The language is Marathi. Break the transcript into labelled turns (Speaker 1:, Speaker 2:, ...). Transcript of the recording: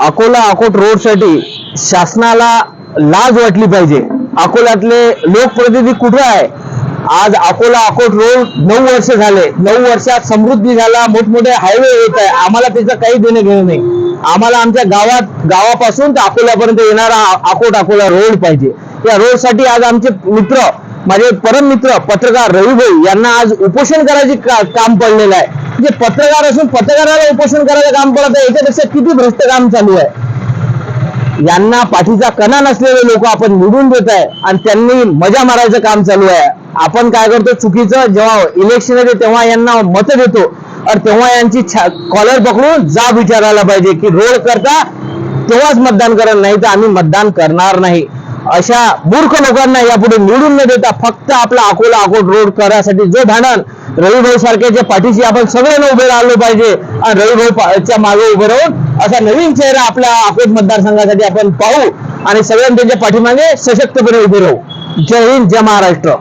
Speaker 1: अकोला अकोट रोडसाठी शासनाला लाज वाटली पाहिजे. अकोल्यातले लोकप्रतिनिधी कुठे आहे? आज अकोला अकोट रोड नऊ वर्ष झाले. नऊ वर्षात समृद्धी झाला. मोठमोठे हायवे येत आहे. आम्हाला त्याचं काही देणं घेणं नाही. आम्हाला आमच्या गावात गावापासून ते अकोल्यापर्यंत येणारा अकोट अकोला रोड पाहिजे. या रोडसाठी आज आमचे मित्र माझे परम मित्र पत्रकार रविभाई यांना आज उपोषण करायचे का- काम पडलेलं आहे. जे पत्रकार असून पत्रकाराला उपोषण करायचं काम पडत आहे याच्यापेक्षा किती भ्रष्ट काम चालू आहे? यांना पाठीचा कणा नसलेले लोक आपण निवडून देत आहे आणि त्यांनी मजा मारायचं काम चालू आहे. आपण काय करतो चुकीचं जेव्हा इलेक्शन येते तेव्हा यांना मत देतो. आणि तेव्हा यांची कॉलर पकडून जाब विचारायला पाहिजे की रोड करता तेव्हाच मतदान करत नाही तर आम्ही मतदान करणार नाही. अशा मूर्ख लोकांना यापुढे निवडून न देता फक्त आपला अकोला अकोट रोड करायसाठी जो भांडण रविभाऊ सारख्याच्या पाठीशी आपण सगळ्यांना उभे राहिलो पाहिजे आणि रविभाऊ मागे उभे राहून असा नवीन चेहरा आपल्या अकोट मतदारसंघासाठी आपण पाहू आणि सगळ्यांनी त्यांच्या पाठीमागे सशक्तपणे उभे राहू. जय हिंद जय महाराष्ट्र.